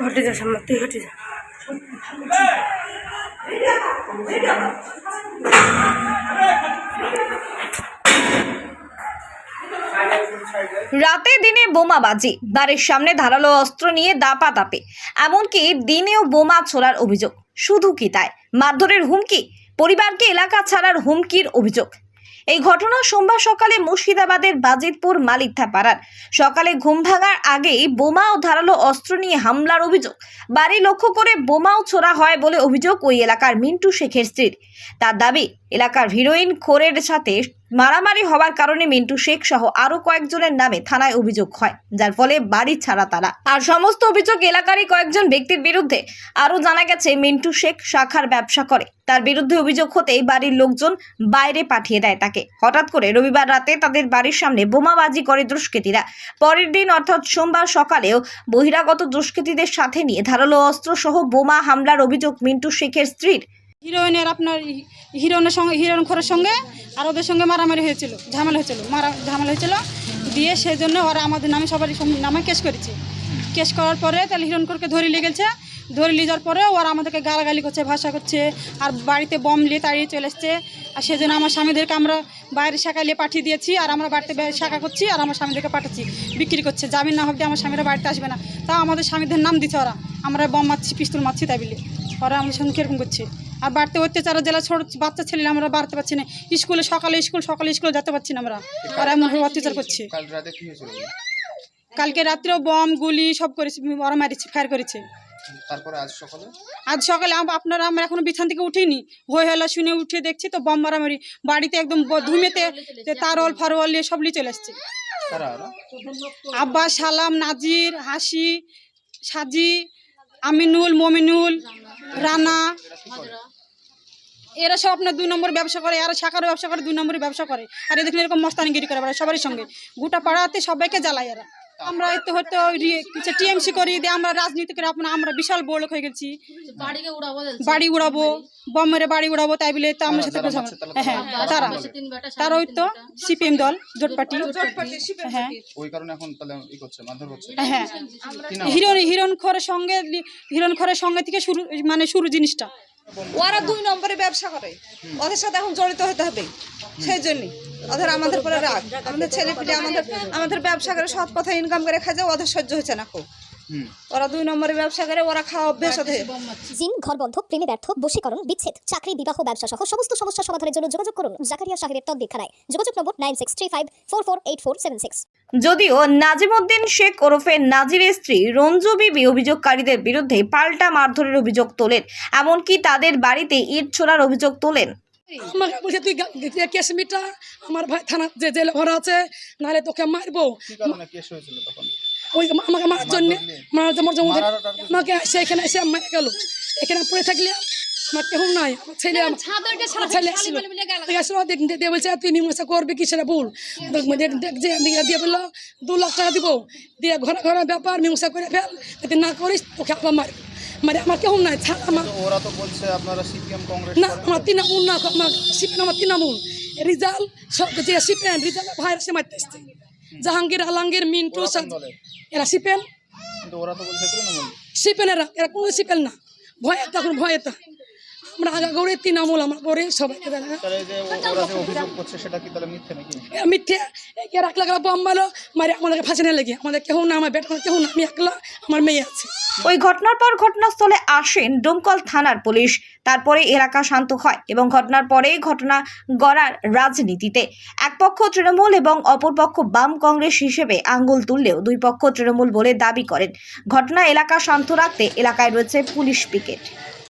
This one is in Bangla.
হটে যা সামনে তুই হটে যা। রাতে দিনে বোমাবাজি বাড়ির সামনে ধারালো অস্ত্র নিয়ে দাপা দাপে এমনকি দিনেও বোমা ছোড়ার অভিযোগ। শুধু কি তাই? মারধরের হুমকি? পরিবারকে এলাকা ছাড়ার হুমকির অভিযোগ। এই ঘটনা সোমবার সকালে মুর্শিদাবাদের বাজিতপুর মালিথা পাড়ার সকালে ঘুম ভাঙার আগেই বোমা ও ধারালো অস্ত্র নিয়ে হামলার অভিযোগ। বাড়ি লক্ষ্য করে বোমাও ছোড়া হয় বলে অভিযোগ ওই এলাকার মিন্টু শেখের স্ত্রীর। তার দাবি, এলাকার হিরোইন খোরের সাথে মারামারি হওয়ার কারণে মিন্টু শেখ সহ আরও কয়েকজনের নামে থানায় অভিযোগ হয়, যার ফলে বাড়ি ছাড়া তারা। আর সমস্ত অভিযোগ এলাকারই কয়েকজন ব্যক্তির বিরুদ্ধে। আরও জানা গেছে, মিন্টু শেখ শাখার ব্যবসা করে। তার বিরুদ্ধে অভিযোগ হতেই বাড়ির লোকজন বাইরে পাঠিয়ে দেয় তাকে। হঠাৎ করে রবিবার রাতে তাদের বাড়ির সামনে বোমাবাজি করে দুষ্কৃতীরা। পরের দিন, অর্থাৎ সোমবার সকালেও বহিরাগত দুষ্কৃতীদের সাথে নিয়ে ধারালো অস্ত্র সহ বোমা হামলার অভিযোগ মিন্টু শেখের স্ত্রীর। হিরোইনের আপনার হিরোইনের সঙ্গে, হিরোইন খোরের সঙ্গে আর ওদের সঙ্গে মারামারি হয়েছিল, ঝামেলা হয়েছিল, মারা, ঝামেলা হয়েছিল। দিয়ে সেই জন্য ওরা আমাদের নামে সবারই নামে কেস করেছে। কেস করার পরে তাহলে হিরোইন খোরকে ধরে গেছে ধরে নিয়ে যাওয়ার পরে ওরা আমাদেরকে গালাগালি করছে, ভাষা করছে আর বাড়িতে বম নিয়ে তাড়িয়ে চলে এসছে। আর সেই জন্য আমার স্বামীদেরকে আমরা বাইরে শাখা নিয়ে পাঠিয়ে দিয়েছি আর আমরা বাড়িতে শাখা করছি আর আমার স্বামীদেরকে পাঠাচ্ছি, বিক্রি করছে। জামিন না হবে আমার স্বামীরা বাড়িতে আসবে না। তাও আমাদের স্বামীদের নাম দিচ্ছে ওরা। আমরা বম মারছি, পিস্তল মারছি তাই বলে ওরা আমাদের সঙ্গে কীরকম করছে? আর বাড়িতে অত্যাচার জেলা ছোট বাচ্চা ছেলে আমরা বাড়তে পারছি না। স্কুলে সকালে স্কুল সকালে স্কুলে যেতে পারছি না আমরা। ওরা এমন ভাবে অত্যাচার করছে। কালকে রাত্রেও বম গুলি সব করেছে ওরা মারিছে ফায়ার করেছে। তারপরে আজ সকালে? আজ সকালে আপনারা আমরা এখনও বিছান থেকে উঠিনি। হই হলা শুনে উঠে দেখছি তো বম মারামারি। বাড়িতে একদম ধুমেতে তারল ফারওয়াল নিয়ে সব নিয়ে চলে আসছে আব্বাস সালাম নাজির হাসি সাজি আমিনুল মমিনুল রানা, এরা সব আপনার দুই নম্বর ব্যবসা করে, আর শাখারও ব্যবসা করে, দুই নম্বরের ব্যবসা করে। আর এদের এরকম মস্তানিগিরি করে সবারই সঙ্গে। গোটা পাড়াতে সবাইকে জ্বালায় এরা। আমরা এতে হয়তো টিএমসি করি দিয়ে আমরা রাজনীতি করে আপনার আমরা বিশাল বড় লোক হয়ে গেছি। বাড়ি উড়াবো বম মেরে বাড়ি উড়াবো তাই বলে তো আমার সাথে তারা হ্যাঁ তারা তারা। ওই তো সিপিএম দল জোট পার্টি হ্যাঁ। ওই কারণে এখন তাহলে ই করছে মারধর করছে। হ্যাঁ হিরণ হিরণ খরের সঙ্গে লি- হিরণ খরের সঙ্গে থেকে শুরু মানে শুরু জিনিসটা। ওরা দুই নম্বরে ব্যবসা করে। ওদের সাথে এখন জড়িত হতে হবে। সেই জন্য। ওদের আমাদের পরে রাগ। আমাদের ছেলে পিলে আমাদের আমাদের ব্যবসা করে সৎ পথে ইনকাম করে খায় যায় ওদের সহ্য হচ্ছে না খুব ওরা দুই নম্বরে ব্যবসা করে ওরা খাওয়া অভ্যেস ওদের। জিন ঘরবন্ধ প্রেমে ব্যর্থ বশীকরণ বিচ্ছেদ চাকরি বিবাহ ব্যবসা সহ সমস্ত সমস্যা সমাধানের জন্য যোগাযোগ করুন। জাকারিয়া সাহেবের তদ্বিক্ষানায় যোগাযোগ number nine six three five four four eight four seven six. যদিও নাজিমউদ্দিন শেখ ওরফে নাজিরের স্ত্রী রঞ্জু বিবি অভিযোগকারীদের বিরুদ্ধে পাল্টা মারধরের অভিযোগ তোলেন এমনকি তাদের বাড়িতে ইট ছোড়ার অভিযোগ তোলেন। আমাকে বলছে তুই কেস মিটা আমার ভাই থানা যে জেলে ভরা আছে নাহলে তোকে মারবো। কেস হয়েছিল তখন? ওই আমাকে মারার জন্য মারার কিছু- আমাকে এসে এখানে এসে মেরে গেল। এখানে পড়ে থাকলে আমার কেউ নাই। আমার ছেলে আমার আসলো। দে- দিয়ে বলছে তুই মীমাংসা করবি কি সেটা ভুল দিয়ে বলল দু লাখ টাকা দিব। দিয়ে ঘরে ঘরে ব্যাপার মীমাংসা করে ফেল। যদি না করিস তোকে আবার মার মানে আমার কেউ নাই আমার ওরা তো বলছে আপনারা সিপিএম কংগ্রেস না আমার তৃণমূল না আমার সিপিএন আমার তৃণমূল। রিজাল সব যে সিপিএন রিজাল ভাইরাস সে মারতে এসছে। জাহাঙ্গীর আলমগীর মিন্টু? এরা তৃণমূল সিপিএন এরা এরা কোনো সিপিএন না। ভয় তখন ভয় তো আমরা তৃণমূল আমার গড়ে সবাইকে মিথ্যে এরা গেলা বম মারে আমাদেরকে লেগে। আমাদের কেউ না আমার বেটা কেউ না আমি একলা আমার মেয়ে আছে। ওই ঘটনার পর ঘটনাস্থলে আসেন ডোমকল থানার পুলিশ। তারপরে এলাকা শান্ত হয় এবং ঘটনার পরেই ঘটনা গড়ার রাজনীতিতে। এক পক্ষ তৃণমূল এবং অপর পক্ষ বাম কংগ্রেস হিসেবে আঙ্গুল তুললেও দুই পক্ষ তৃণমূল বলে দাবি করেন। ঘটনা এলাকা শান্ত রাখতে এলাকায় রয়েছে পুলিশ পিকেট।